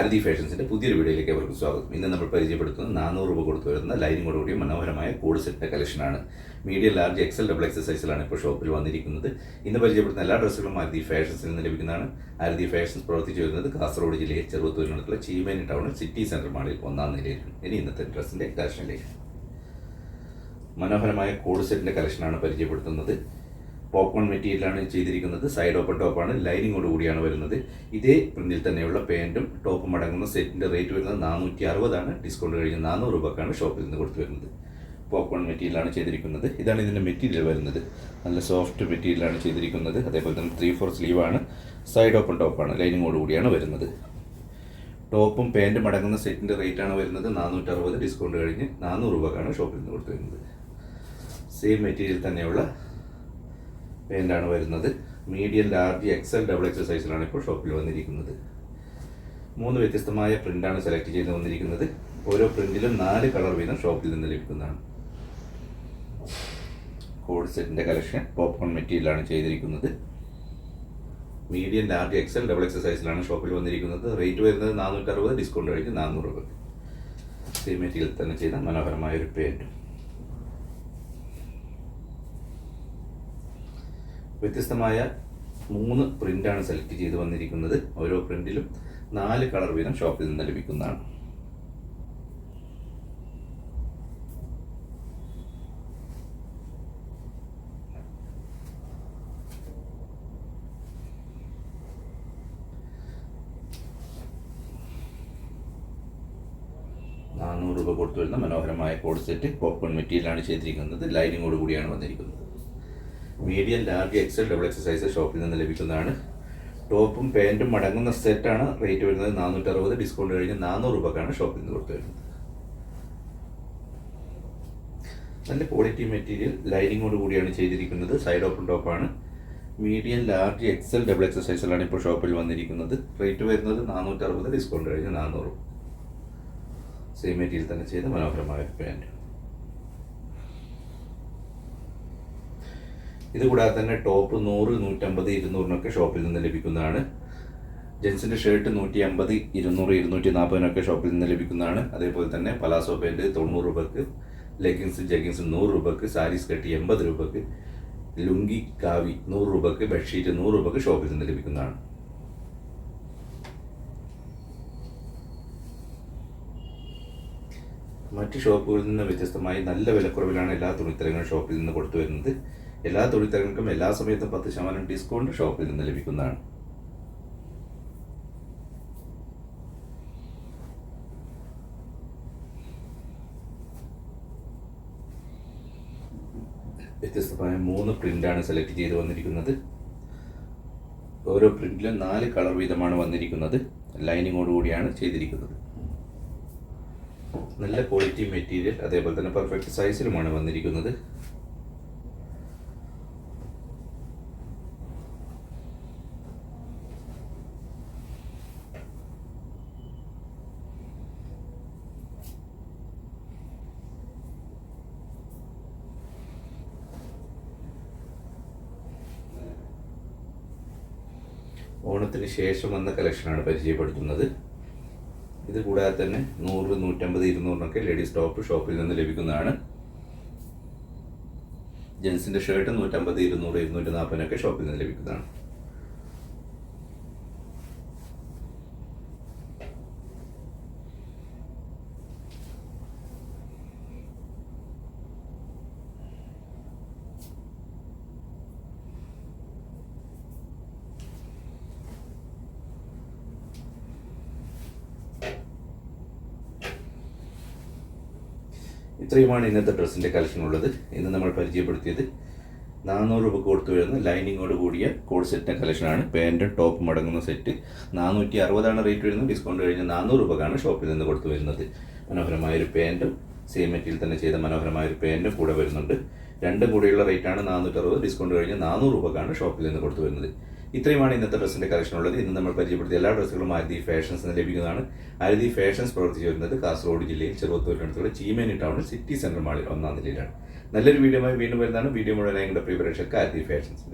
അരതി ഫാഷൻസിന്റെ പുതിയൊരു വീഡിയോയിലേക്ക് അവർക്ക് സ്വാഗതം. ഇന്ന് നമ്മൾ പരിചയപ്പെടുത്തുന്നത് നാനൂറ് രൂപ കൊടുത്തു വരുന്ന ലൈനിങ്ങോട് കൂടിയ മനോഹരമായ കോഡ് സെറ്റ് കളക്ഷനാണ്. Medium large XL double XL സൈസിലാണ് ഇപ്പോൾ ഷോപ്പിൽ വന്നിരിക്കുന്നത്. ഇന്ന് പരിചയപ്പെടുത്തുന്ന എല്ലാ ഡ്രസ്സുകളും അരതി ഫാഷൻസിൽ നിന്ന് ലഭിക്കുന്നതാണ്. അരതി ഫാഷൻസ് പ്രവർത്തിച്ചു വരുന്നത് കാസർഗോഡ് ജില്ലയിൽ ചെറുത്തൂരിനടുത്തുള്ള ചീമേനി ടൗണിൽ സിറ്റി സെന്റർ മാളിൽ ഒന്നാം നിലയിലാണ്. ഇനി ഇന്നത്തെ ഡ്രസ്സിന്റെ കളക്ഷനിലേക്ക് മനോഹരമായ കോഡ് സെറ്റിന്റെ കളക്ഷനാണ് പരിചയപ്പെടുത്തുന്നത്. പോപ്കോൺ മെറ്റീരിയലാണ് ചെയ്തിരിക്കുന്നത്. സൈഡ് ഓപ്പൺ ടോപ്പാണ് ലൈനിങ്ങോട് കൂടിയാണ് വരുന്നത്. ഇതേ പ്രിന്റിൽ തന്നെയുള്ള പാന്റും ടോപ്പും അടങ്ങുന്ന സെറ്റിന്റെ റേറ്റ് വരുന്നത് നാനൂറ്റി അറുപതാണ് ഡിസ്കൗണ്ട് കഴിഞ്ഞ് നാനൂറ് രൂപക്കാണ് ഷോപ്പിൽ നിന്ന് കൊടുത്തു വരുന്നത്. പോപ്കോൺ മെറ്റീരിയലാണ് ചെയ്തിരിക്കുന്നത്. ഇതാണ് ഇതിന്റെ മെറ്റീരിയൽ വരുന്നത്. നല്ല സോഫ്റ്റ് മെറ്റീരിയലാണ് ചെയ്തിരിക്കുന്നത്. അതേപോലെ തന്നെ ത്രീ ഫോർ സ്ലീവാണ് സൈഡ് ഓപ്പൺ ടോപ്പാണ് ലൈനിങ്ങോട് കൂടിയാണ് വരുന്നത്. ടോപ്പും പാന്റും അടങ്ങുന്ന സെറ്റിന്റെ റേറ്റ് ആണ് വരുന്നത് നാനൂറ്ററുപത്. ഡിസ്കൗണ്ട് കഴിഞ്ഞ് നാനൂറ് രൂപക്കാണ് ഷോപ്പിൽ നിന്ന് കൊടുത്തു വരുന്നത്. സെയിം മെറ്റീരിയൽ തന്നെയുള്ള പാന്റാണ് വരുന്നത്. Medium large XL double XL സൈസിലാണ് ഇപ്പോൾ ഷോപ്പിൽ വന്നിരിക്കുന്നത്. മൂന്ന് വ്യത്യസ്തമായ പ്രിന്റാണ് സെലക്ട് ചെയ്ത് വന്നിരിക്കുന്നത്. ഓരോ പ്രിന്റിലും നാല് കളർ വീതം ഷോപ്പിൽ നിന്ന് ലഭിക്കുന്നതാണ്. കോഡ് സെറ്റിന്റെ കളക്ഷൻ പോപ്കോൺ മെറ്റീരിയലാണ് ചെയ്തിരിക്കുന്നത്. Medium large XL double XL സൈസിലാണ് ഷോപ്പിൽ വന്നിരിക്കുന്നത്. റേറ്റ് വരുന്നത് നാനൂറ്റി അറുപത് ഡിസ്കൗണ്ട് കഴിഞ്ഞ് നാനൂറ് രൂപ. സെയിം മെറ്റീരിയൽ തന്നെ ചെയ്ത മനോഹരമായ ഒരു പാന്റും വ്യത്യസ്തമായ മൂന്ന് പ്രിന്റാണ് സെലക്ട് ചെയ്ത് വന്നിരിക്കുന്നത്. ഓരോ പ്രിന്റിലും നാല് കളർ വീതം ഷോപ്പിൽ നിന്ന് ലഭിക്കുന്നതാണ്. നാനൂറ് രൂപ കൊടുത്തു വരുന്ന മനോഹരമായ കോഡ് സെറ്റ് പോപ്കോൺ മെറ്റീരിയലാണ് ചെയ്തിരിക്കുന്നത്. ലൈനിങ്ങോട് കൂടിയാണ് വന്നിരിക്കുന്നത്. Medium large XL double X size ഷോപ്പിൽ നിന്ന് ലഭിക്കുന്നതാണ്. ടോപ്പും പാന്റും അടങ്ങുന്ന സെറ്റാണ് റേറ്റ് വരുന്നത് നാനൂറ്റി അറുപത് ഡിസ്കൗണ്ട് കഴിഞ്ഞ് നാനൂറ് രൂപക്കാണ് ഷോപ്പിൽ നിന്ന് കൊടുത്തു വരുന്നത്. നല്ല ക്വാളിറ്റി മെറ്റീരിയൽ ലൈനിങ്ങോട് കൂടിയാണ് ചെയ്തിരിക്കുന്നത്. സൈഡ് ഓപ്പൺ ടോപ്പാണ് medium large XL double XL സൈസിലാണ് ഇപ്പോൾ ഷോപ്പിൽ വന്നിരിക്കുന്നത്. റേറ്റ് വരുന്നത് നാനൂറ്റി അറുപത് ഡിസ്കൗണ്ട് കഴിഞ്ഞ് നാനൂറ് സെയിം മെറ്റീരിയൽ തന്നെ ചെയ്ത മനോഹരമായ ഒരു ഇത് കൂടാതെ തന്നെ ടോപ്പ് നൂറ് നൂറ്റമ്പത് ഇരുന്നൂറിനൊക്കെ ഷോപ്പിൽ നിന്ന് ലഭിക്കുന്നതാണ്. ജെൻസിന്റെ ഷർട്ട് നൂറ്റി അമ്പത് ഇരുന്നൂറ് ഇരുന്നൂറ്റി നാൽപ്പതിനൊക്കെ ഷോപ്പിൽ നിന്ന് ലഭിക്കുന്നതാണ്. അതേപോലെ തന്നെ പലാസോ പാന്റ് തൊണ്ണൂറ് രൂപക്ക് ലെഗിൻസ് ജഗിൻസ് നൂറ് രൂപക്ക് സാരീസ് കട്ടി എൺപത് രൂപക്ക് ലുങ്കി കാവി നൂറ് രൂപക്ക് ബെഡ്ഷീറ്റ് നൂറ് രൂപക്ക് ഷോപ്പിൽ നിന്ന് ലഭിക്കുന്നതാണ്. മറ്റ് ഷോപ്പുകളിൽ നിന്ന് വ്യത്യസ്തമായി നല്ല വിലക്കുറവിലാണ് എല്ലാ തുണിത്തരങ്ങളും ഷോപ്പിൽ നിന്ന് കൊടുത്തു വരുന്നത്. എല്ലാ തുണിത്തരങ്ങൾക്കും എല്ലാ സമയത്തും പത്ത് ശതമാനം ഡിസ്കൗണ്ട് ഷോപ്പിൽ നിന്ന് ലഭിക്കുന്നതാണ്. വ്യത്യസ്തമായ മൂന്ന് പ്രിന്റാണ് സെലക്ട് ചെയ്ത് വന്നിരിക്കുന്നത്. ഓരോ പ്രിന്റിലും നാല് കളർ വീതമാണ് വന്നിരിക്കുന്നത്. ലൈനിങ്ങോട് കൂടിയാണ് ചെയ്തിരിക്കുന്നത്. നല്ല ക്വാളിറ്റി മെറ്റീരിയൽ അതേപോലെ തന്നെ പെർഫെക്റ്റ് സൈസിലുമാണ് വന്നിരിക്കുന്നത്. ഓണത്തിന് ശേഷം വന്ന കളക്ഷനാണ് പരിചയപ്പെടുത്തുന്നത്. ഇത് കൂടാതെ തന്നെ നൂറ് നൂറ്റമ്പത് ഇരുന്നൂറിനൊക്കെ ലേഡീസ് ടോപ്പ് ഷോപ്പിൽ നിന്ന് ലഭിക്കുന്നതാണ്. ജെൻസിന്റെ ഷർട്ട് നൂറ്റമ്പത് ഇരുന്നൂറ് ഇരുന്നൂറ്റി നാൽപ്പതിനൊക്കെ ഷോപ്പിൽ നിന്ന് ലഭിക്കുന്നതാണ്. ഇത്രയുമാണ് ഇന്നത്തെ ഡ്രസ്സിന്റെ കളക്ഷൻ ഉള്ളത് ഇന്ന് നമ്മൾ പരിചയപ്പെടുത്തിയത് നാനൂറ് രൂപ കൊടുത്തു വരുന്ന ലൈനിങ്ങോട് കൂടിയ കോഡ് സെറ്റിന്റെ കളക്ഷനാണ്. പാന്റും ടോപ്പും അടങ്ങുന്ന സെറ്റ്. നാനൂറ്റി അറുപതാണ് റേറ്റ് വരുന്നത്. ഡിസ്കൗണ്ട് കഴിഞ്ഞ് നാനൂറ് രൂപക്കാണ് ഷോപ്പിൽ നിന്ന് കൊടുത്തു വരുന്നത്. മനോഹരമായ ഒരു പാന്റും സെയിം മെറ്റീരിയൽ തന്നെ ചെയ്ത മനോഹരമായ ഒരു പാന്റും കൂടെ വരുന്നുണ്ട്. രണ്ടും കൂടെയുള്ള റേറ്റാണ് നാനൂറ്റി അറുപത് ഡിസ്കൗണ്ട് കഴിഞ്ഞ് നാനൂറ് രൂപക്കാണ് ഷോപ്പിൽ നിന്ന് കൊടുത്തു വരുന്നത്. ഇത്രയുമാണ് ഇന്നത്തെ ഡ്രസ്സിന്റെ കളക്ഷൻ ഉള്ളത്. ഇന്ന് നമ്മൾ പരിചയപ്പെടുത്തിയ എല്ലാ ഡ്രസ്സുകളും ആരതി ഫാഷൻസ് നിന്ന് ലഭിക്കുന്നതാണ്. ആരതി ഫാഷൻസ് പ്രവർത്തിച്ചു വരുന്നത് കാസർഗോഡ് ജില്ലയിൽ ചെറുവത്തൂരിനടുത്തുള്ള ചീമേനി ടൗൺ സിറ്റി സെന്റർ മാളിൽ ഒന്നാം നിലയിലാണ്. നല്ലൊരു വീഡിയോ വീണ്ടും വരുന്നതാണ്. വീഡിയോ മുഴുവൻ പ്രിപ്പറേഷൻ ആരതി ഫാഷൻസ്